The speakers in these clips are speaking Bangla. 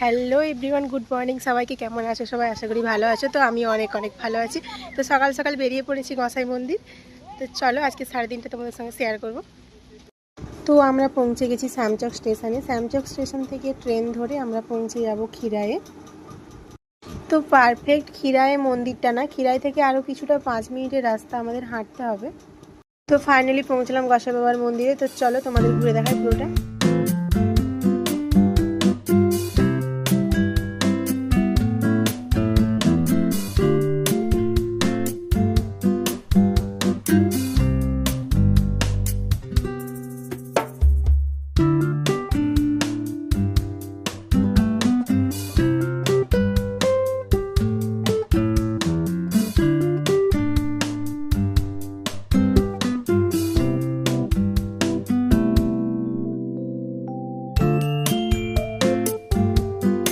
হ্যালো এভরিওয়ান গুড মর্নিং সবাইকে কেমন আছো? সবাই আশা করি ভালো আছো। তো আমি অনেক অনেক ভালো আছি। তো সকাল সকাল বেরিয়ে পড়েছি গসাই মন্দির। তো চলো, আজকে সাড়ে দিনটা তোমাদের সঙ্গে শেয়ার করব। তো আমরা পৌঁছে গেছি শ্যামচক স্টেশনে। শ্যামচক স্টেশন থেকে ট্রেন ধরে আমরা পৌঁছে যাব খিরায়ে তো পারফেক্ট খিরায়ে মন্দিরটা না? খিরাই থেকে আরও কিছুটা পাঁচ মিনিটের রাস্তা আমাদের হাঁটতে হবে। তো ফাইনালি পৌঁছলাম গসাই বাবার মন্দিরে। তো চলো তোমাদের ঘুরে দেখায় পুরোটা।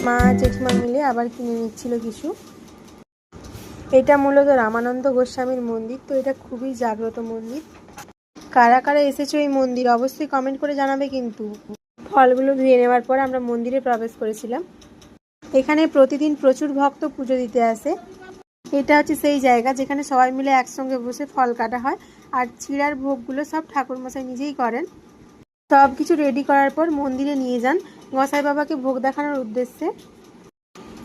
মা, জেঠিমা মিলে আবার কিনে নিচ্ছিল কিছু। এটা মূলত রামানন্দ গোস্বামীর মন্দির, তো এটা খুবই জাগ্রত মন্দির। কারা কারা এসেছ এই মন্দির অবশ্যই কমেন্ট করে জানাবে কিন্তু। ফলগুলো ধুয়ে নেওয়ার পর আমরা মন্দিরে প্রবেশ করেছিলাম। এখানে প্রতিদিন প্রচুর ভক্ত পুজো দিতে আসে। এটা হচ্ছে সেই জায়গা যেখানে সবাই মিলে একসঙ্গে বসে ফল কাটা হয়। আর চিড়ার ভোগগুলো সব ঠাকুরমশাই নিজেই করেন। সব কিছু রেডি করার পর মন্দিরে নিয়ে যান। গোসাই বাবাকে ভোগ দেখানোর উদ্দেশ্যে।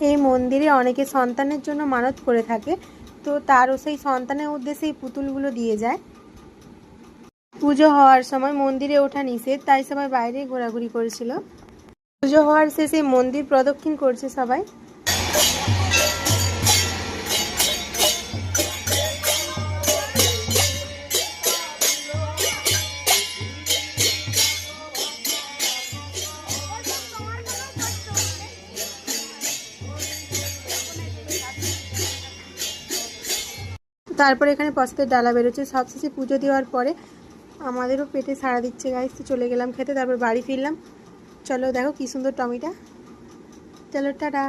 এই মন্দিরে অনেকে সন্তানের জন্য মানত করে থাকে। তো তারও সেই সন্তানের উদ্দেশ্যে এই পুতুলগুলো দিয়ে যায়। পুজো হওয়ার সময় মন্দিরে ওঠা নিষেধ, তাই সবাই বাইরে ঘোরাঘুরি করেছিল। পুজো হওয়ার শেষে মন্দির প্রদক্ষিণ করছে সবাই। তারপরে এখানে পস্তের ডালা বেরোচ্ছে। সব শেষে পুজো দেওয়ার পরে আমাদেরও পেটে সাড়া দিচ্ছে গাইস তো চলে গেলাম খেতে, তারপর বাড়ি ফিরলাম। চলো দেখো কি সুন্দর টমিটা। চলো, টাটা।